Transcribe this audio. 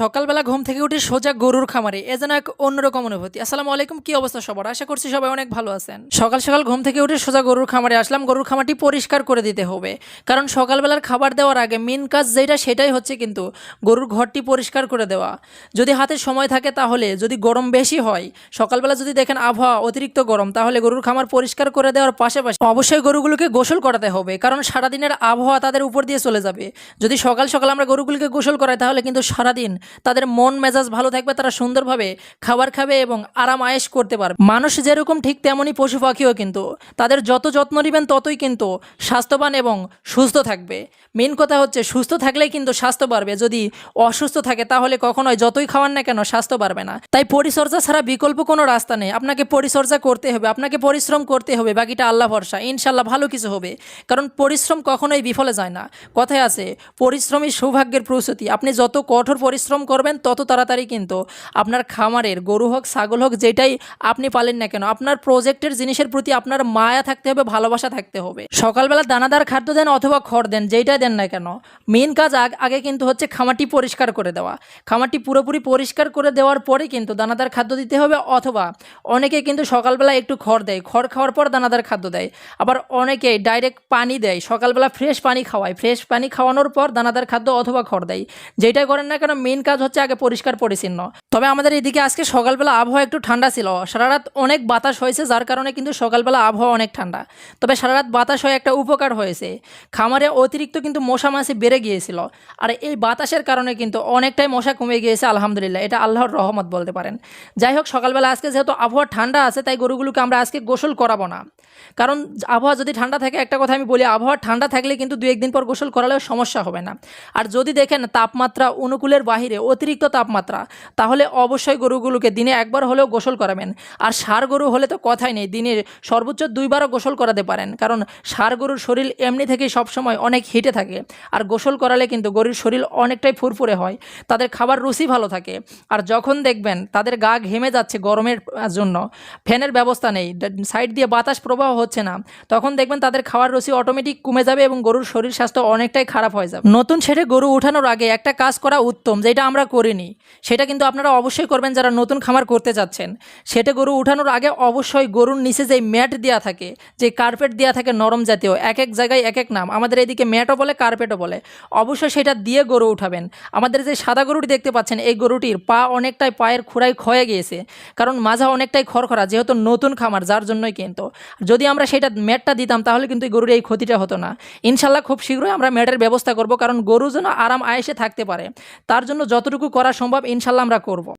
সকালবেলা ঘুম থেকে উঠে সোজা গরুর খামারে। এ যেন এক অন্যরকম অনুভূতি। আসসালামু আলাইকুম, কি অবস্থা সবার? আশা করছি সবাই অনেক ভালো আছেন। সকাল সকাল ঘুম থেকে উঠে সোজা গরুর খামারে আসলাম। গরুর খামারটি পরিষ্কার করে দিতে হবে। কারণ সকালবেলার খাবার দেওয়ার আগে মেন কাজ যেটা, সেটাই হচ্ছে কিন্তু গরুর ঘরটি পরিষ্কার করে দেওয়া। যদি হাতে সময় থাকে তাহলে, যদি গরম বেশি হয়, সকালবেলা যদি দেখেন আবহাওয়া অতিরিক্ত গরম, তাহলে গরুর খামার পরিষ্কার করে দেওয়ার পাশাপাশি অবশ্যই গরুগুলোকে গোসল করাতে হবে। কারণ সারাদিনের আবহাওয়া তাদের উপর দিয়ে চলে যাবে। যদি সকাল সকাল আমরা গরুগুলোকে গোসল করাই, তাহলে কিন্তু সারাদিন তাদের মন মেজাজ ভালো থাকবে, তারা সুন্দরভাবে খাবার খাবে এবং আরাম আয়েশ করতে পারবে। মানুষ যেরকম ঠিক তেমনই পশু পাখিও কিন্তু। তাদের যত যত্ন নেবেন ততই কিন্তু স্বাস্থ্যবান এবং সুস্থ থাকবে। মেন কথা হচ্ছে সুস্থ থাকলেই কিন্তু স্বাস্থ্য বাড়বে। যদি অসুস্থ থাকে তাহলে কখনোই যতই খাওয়ান না কেন স্বাস্থ্য বাড়বে না। তাই পরিচর্যা ছাড়া বিকল্প কোনো রাস্তা নেই। আপনাকে পরিচর্যা করতে হবে, আপনাকে পরিশ্রম করতে হবে, বাকিটা আল্লাহ ভরসা। ইনশাল্লাহ ভালো কিছু হবে। কারণ পরিশ্রম কখনোই বিফলে যায় না। কথায় আছে পরিশ্রমী সৌভাগ্যের প্রস্তুতি। আপনি যত কঠোর পরিশ্রম করবেন, তত তাড়াতাড়ি কিন্তু আপনার খামারের গরু হোক, ছাগল হোক, যেটাই আপনি পালেন না কেন, আপনার প্রজেক্টের জিনিসের প্রতি আপনার মায়া থাকতে হবে, ভালোবাসা থাকতে হবে। সকালবেলা দানাদার খাদ্য দেন অথবা খড় দেন যেইটাই দেন না কেন মেন কাজ আগ- কিন্তু হচ্ছে খামারটি পরিষ্কার করে দেওয়া। খামারটি পুরোপুরি পরিষ্কার করে দেওয়ার পরে কিন্তু দানাদার খাদ্য দিতে হবে, অথবা অনেকে কিন্তু সকালবেলা একটু খড় দেয়, খড় খাওয়ার পর দানাদার খাদ্য দেয়। আবার অনেকে ডাইরেক্ট পানি দেয়, সকালবেলা ফ্রেশ পানি খাওয়ায় ফ্রেশ পানি খাওয়ানোর পর দানাদার খাদ্য অথবা খড় দেয়। যেটাই করেন না কেন মেন কাজ হচ্ছে আগে পরিষ্কার পরিচ্ছন্ন। তবে আমাদের এদিকে আজকে সকালবেলা আবহাওয়া একটু ঠান্ডা ছিল। সারা রাত অনেক বাতাস হয়েছে, যার কারণে কিন্তু সকালবেলা আবহাওয়া অনেক ঠান্ডা। তবে সারা রাত বাতাস হয়ে একটা উপকার হয়েছে। খামারে অতিরিক্ত কিন্তু মশা মাছি বেড়ে গিয়েছিল। আর এই বাতাসের কারণে কিন্তু অনেকটাই মশা কমে গিয়েছে, আলহামদুলিল্লাহ। এটা আল্লাহর রহমত বলতে পারেন। যাই হোক, সকালবেলা আজকে যেহেতু আবহাওয়া ঠান্ডা আছে, তাই গরুগুলোকে আমরা আজকে গোসল করাবো না। কারণ আবহাওয়া যদি ঠান্ডা থাকে, একটা কথা আমি বলি, আবহাওয়া ঠান্ডা থাকলে কিন্তু দু একদিন পর গোসল করালেও সমস্যা হবে না। আর যদি দেখেন তাপমাত্রা অনুকূলের বাহিরে অতিরিক্ত তাপমাত্রা, তাহলে অবশ্যই গরুগুলোকে দিনে একবার হলেও গোসল করাবেন। আর সার গরু হলে তো কথাই নেই, দিনে সর্বোচ্চ দুইবারও গোসল করাতে পারেন। কারণ সার গরুর শরীর এমনি থেকেই সবসময় অনেক হিটে থাকে। আর গোসল করালে কিন্তু গরুর শরীর অনেকটাই ফুরফুরে হয়, তাদের খাবার রুচি ভালো থাকে। আর যখন দেখবেন তাদের গা ঘেমে যাচ্ছে গরমের জন্য, ফ্যানের ব্যবস্থা নেই সাইড দিয়ে বাতাস প্রবাহ হচ্ছে না, তখন দেখবেন তাদের খাওয়ার রুচি অটোমেটিক কমে যাবে এবং গরুর শরীর স্বাস্থ্য অনেকটাই খারাপ হয়ে যাবে। নতুন ছেড়ে গরু উঠানোর আগে একটা কাজ করা উত্তম যেটা আমরা করিনি। সেটা কিন্তু আপনারা অবশ্যই করবেন যারা নতুন খামার করতে যাচ্ছেন। সেটা গরু উঠানোর আগে অবশ্যই গরুর নিচে যে ম্যাট দেওয়া থাকে, যে কার্পেট দেওয়া থাকে নরম জাতীয় এক এক জায়গায় এক এক নাম, আমাদের এদিকে ম্যাটও বলে, কার্পেটও বলে, অবশ্যই সেটা দিয়ে গরু উঠাবেন। আমাদের যে সাদা গরুটি দেখতে পাচ্ছেন, এই গরুটির পা অনেকটাই পায়ের খুঁড়ায় ক্ষয়ে গিয়েছে, কারণ মাঝা অনেকটাই খড়খড়া, যেহেতু নতুন খামার, যার জন্যই কিন্তু। যদি আমরা সেটা ম্যাটটা দিতাম, তাহলে কিন্তু এই গরুর এই ক্ষতিটা হতো না। ইনশাল্লাহ খুব শীঘ্রই আমরা ম্যাটের ব্যবস্থা করব, কারণ গরু যেন আরাম আয়েসে থাকতে পারে, তার জন্য যতটুকু করা সম্ভব ইনশাল্লাহ আমরা করব।